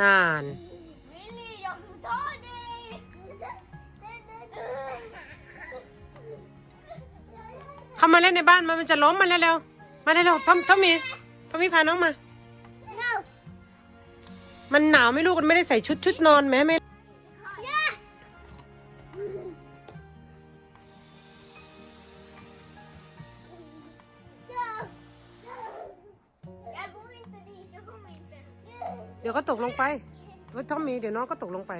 นาน Vill ni jag ta dig? เข้ามาเล่นในบ้านมามันจะล้มมาเร็วๆมาเร็วๆทอมทอมมีทอมมีพาน้องมา No! มันหนาวไหม่ลูกมันไม่ได้ใส่ชุดชุดนอนแม่ไม่ Yeah! Jag går inte dit, jag kommer inte. เดี๋ยวก็ตกลงไปทอมมีเดี๋ยวน้องก็ตกลงไป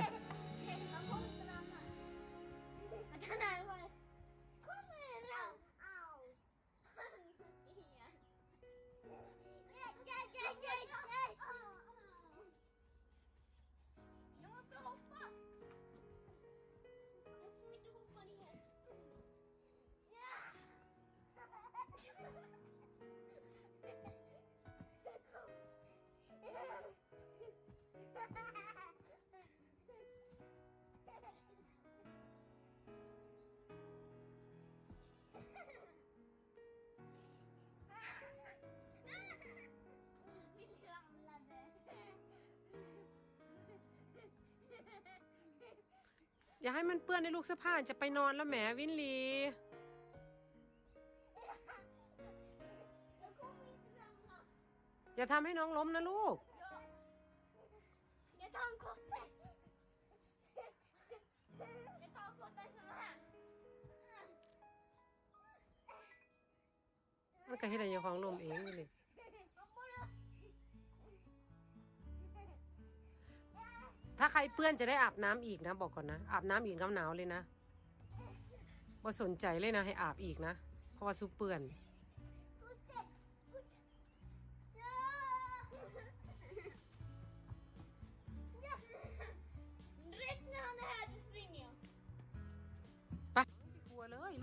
อย่าให้มันเปื้อนในลูกเสื้อผ้าจะไปนอนแล้วแหมวินลี Jag kommer inte ramla. อย่าทำให้น้องล้มนะลูก Jag tar en kotte. Jag tar kotten som här. มันก็ให้ได้อยาของลมเองวินลี ถ้าใครเปื้อนจะได้อาบน้ำอีกนะ บอกก่อนนะ อาบน้ำอีกน้ำหนาวเลยนะว่าสนใจเลยนะให้อาบอีกนะ เพราะว่าซุปเปื้อน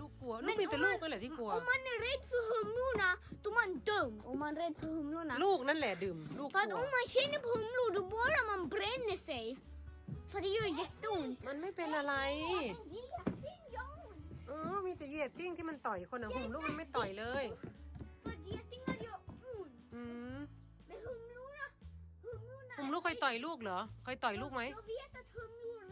ลัวเลยลูกกลัว ลูกมีแต่ลูกนั่นแหละที่กลัว Om man är rädd för humlorna, då är man dum. Om man är rädd för humlorna. ลูกนั่นแหละดื่ม ลูก För ก att ลัว om man känner på humlor, då bara man bränner sig. För det gör jätteont. มันไม่เป็นอะไร Men geting gör ont. เออมีแต่เหยียดติ้งที่มันต่อยคนนะหุ่มลูกมันไม่ต่อยเลย För att getingar gör ont. อืม Men humlorna, humlorna... หุ่มลูกเคยต่อยลูกเหรอเคยต่อยลูกไหม Jag vet att humlor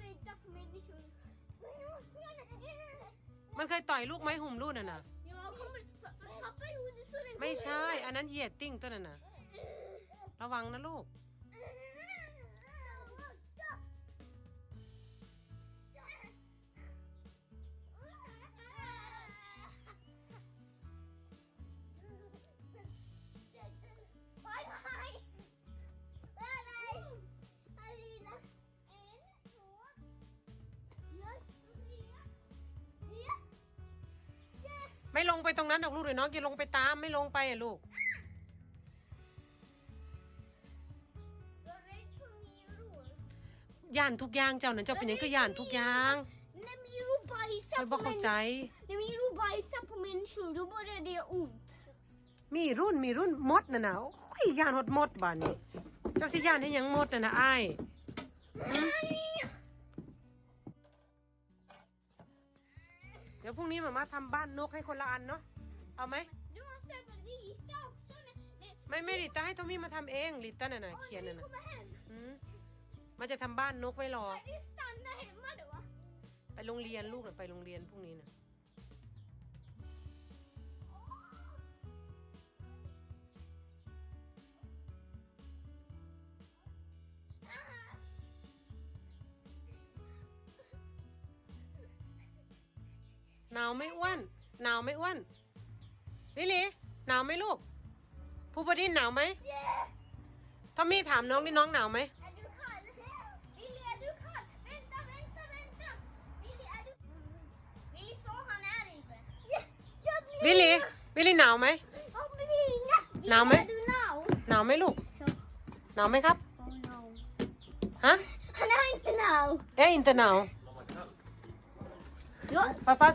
มันเคยต่อยลูกไหมหุ่มลูกน่ะนะ Jag kommer... Pappa gjorde så den ไม่ใช่ อันนั้นเหยียดติ้งตัวนั้นน่ะ ระวังนะลูก ไม่ลงไปตรงนั้นดอกลูกเดี๋ยวน้องจะลงไปตามไม่ลงไปอะลูก Jag är rädd för myror. ย่านทุกอย่างเจ้านั้นเจ้าเป็นหยังก็ย่านทุกอย่าง När myror ค bajsar อย på บอกเข้าใจ människor, när myror bajsar på människor, då börjar det göra ont. มีรุ่นมีรุ่นมดน่ะนะโอ้ยย่านหดมดบ้านนี้ เจ้าสิย่านให้หยังมดน่ะนะอ้ายหื เดี๋ยวพรุ่งนี้มามาทำบ้านนกให้คนละอันเนาะ เอาไหม ไม่ไม่ลิต้าให้ทอมมี่มาทำเองลิต้าน่ะนะเขียนน่ะนะอืมมันจะทำบ้านนกไว้รอ ไปโรงเรียนลูกน่ะไปโรงเรียนพรุ่งนี้น่ะ หนาวไหม่อ้วนหนาวไหม่อ้วนลิลีหนาวไหมลูกผู้บดินหนาวไหม Yeah. ทอมมี่ถามน้องนี่น้องหนาวไหม Är du kall? Willy, är du kall? Vänta, vänta, vänta! Willy, är du... Willy, så han är inte. Yeah, jag blir... วิลลี่วิลลี่หนาวไหม Jag blir inga. Nào mấy? Är du now? หนาวไหมลูกหนาวไหมครับ Oh no. ฮะ Han är inte now. เอ๊ะอินเตอร์หนาว Ja. ป้าป้า